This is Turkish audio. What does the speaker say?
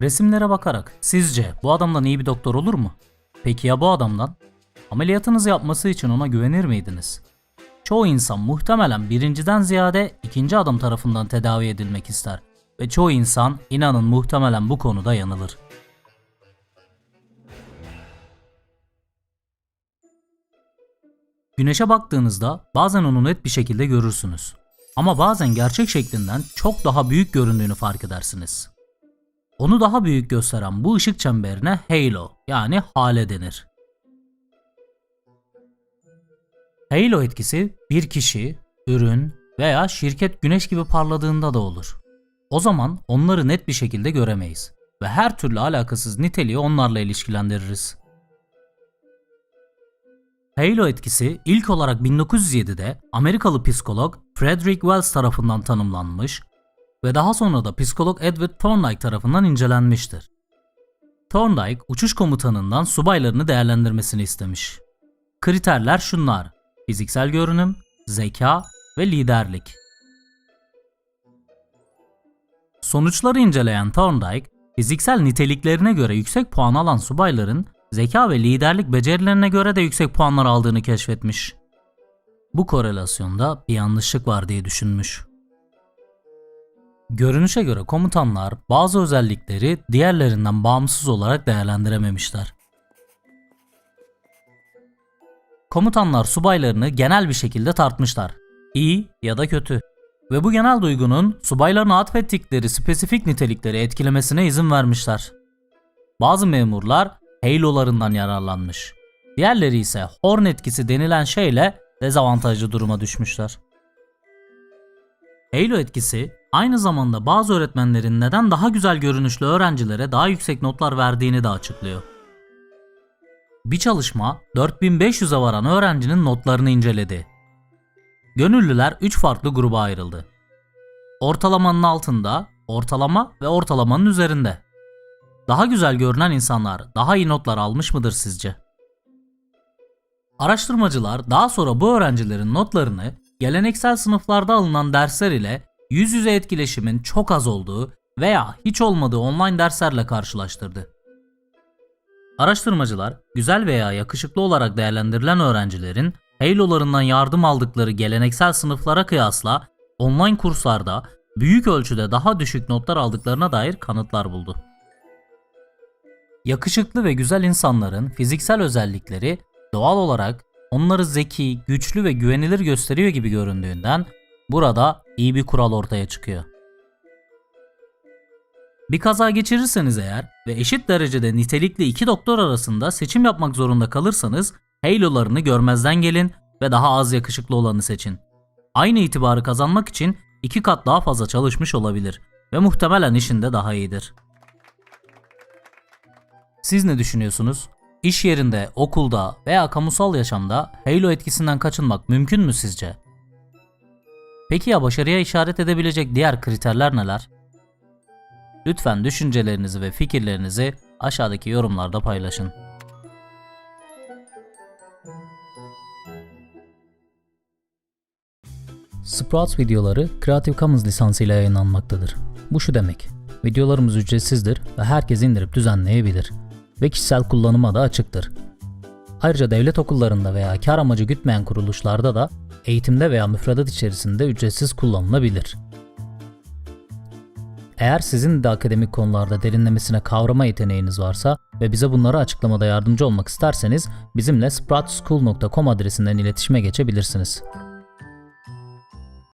Resimlere bakarak sizce bu adamdan iyi bir doktor olur mu? Peki ya bu adamdan? Ameliyatınızı yapması için ona güvenir miydiniz? Çoğu insan muhtemelen birinciden ziyade ikinci adam tarafından tedavi edilmek ister ve çoğu insan inanın muhtemelen bu konuda yanılır. Güneşe baktığınızda bazen onu net bir şekilde görürsünüz. Ama bazen gerçek şeklinden çok daha büyük göründüğünü fark edersiniz. Onu daha büyük gösteren bu ışık çemberine halo yani hale denir. Halo etkisi bir kişi, ürün veya şirket güneş gibi parladığında da olur. O zaman onları net bir şekilde göremeyiz ve her türlü alakasız niteliği onlarla ilişkilendiririz. Halo etkisi ilk olarak 1907'de Amerikalı psikolog Frederick Wells tarafından tanımlanmış ve daha sonra da psikolog Edward Thorndike tarafından incelenmiştir. Thorndike uçuş komutanından subaylarını değerlendirmesini istemiş. Kriterler şunlar: fiziksel görünüm, zeka ve liderlik. Sonuçları inceleyen Thorndike, fiziksel niteliklerine göre yüksek puan alan subayların zeka ve liderlik becerilerine göre de yüksek puanlar aldığını keşfetmiş. Bu korelasyonda bir yanlışlık var diye düşünmüş. Görünüşe göre komutanlar bazı özellikleri diğerlerinden bağımsız olarak değerlendirememişler. Komutanlar subaylarını genel bir şekilde tartmışlar. İyi ya da kötü. Ve bu genel duygunun subaylarına atfettikleri spesifik nitelikleri etkilemesine izin vermişler. Bazı memurlar halolarından yararlanmış. Diğerleri ise horn etkisi denilen şeyle dezavantajlı duruma düşmüşler. Halo etkisi aynı zamanda bazı öğretmenlerin neden daha güzel görünüşlü öğrencilere daha yüksek notlar verdiğini de açıklıyor. Bir çalışma 4500'e varan öğrencinin notlarını inceledi. Gönüllüler 3 farklı gruba ayrıldı. Ortalamanın altında, ortalama ve ortalamanın üzerinde. Daha güzel görünen insanlar daha iyi notlar almış mıdır sizce? Araştırmacılar daha sonra bu öğrencilerin notlarını geleneksel sınıflarda alınan dersler ile yüz yüze etkileşimin çok az olduğu veya hiç olmadığı online derslerle karşılaştırdı. Araştırmacılar güzel veya yakışıklı olarak değerlendirilen öğrencilerin Halo'larından yardım aldıkları geleneksel sınıflara kıyasla online kurslarda büyük ölçüde daha düşük notlar aldıklarına dair kanıtlar buldu. Yakışıklı ve güzel insanların fiziksel özellikleri doğal olarak onları zeki, güçlü ve güvenilir gösteriyor gibi göründüğünden burada iyi bir kural ortaya çıkıyor. Bir kaza geçirirseniz eğer ve eşit derecede nitelikli iki doktor arasında seçim yapmak zorunda kalırsanız halolarını görmezden gelin ve daha az yakışıklı olanı seçin. Aynı itibarı kazanmak için iki kat daha fazla çalışmış olabilir ve muhtemelen işinde daha iyidir. Siz ne düşünüyorsunuz? İş yerinde, okulda veya kamusal yaşamda halo etkisinden kaçınmak mümkün mü sizce? Peki ya başarıya işaret edebilecek diğer kriterler neler? Lütfen düşüncelerinizi ve fikirlerinizi aşağıdaki yorumlarda paylaşın. Sprouts videoları Creative Commons lisansıyla yayınlanmaktadır. Bu şu demek. Videolarımız ücretsizdir ve herkes indirip düzenleyebilir ve kişisel kullanıma da açıktır. Ayrıca devlet okullarında veya kar amacı gütmeyen kuruluşlarda da eğitimde veya müfredat içerisinde ücretsiz kullanılabilir. Eğer sizin de akademik konularda derinlemesine kavrama yeteneğiniz varsa ve bize bunları açıklamada yardımcı olmak isterseniz bizimle sproutschool.com adresinden iletişime geçebilirsiniz.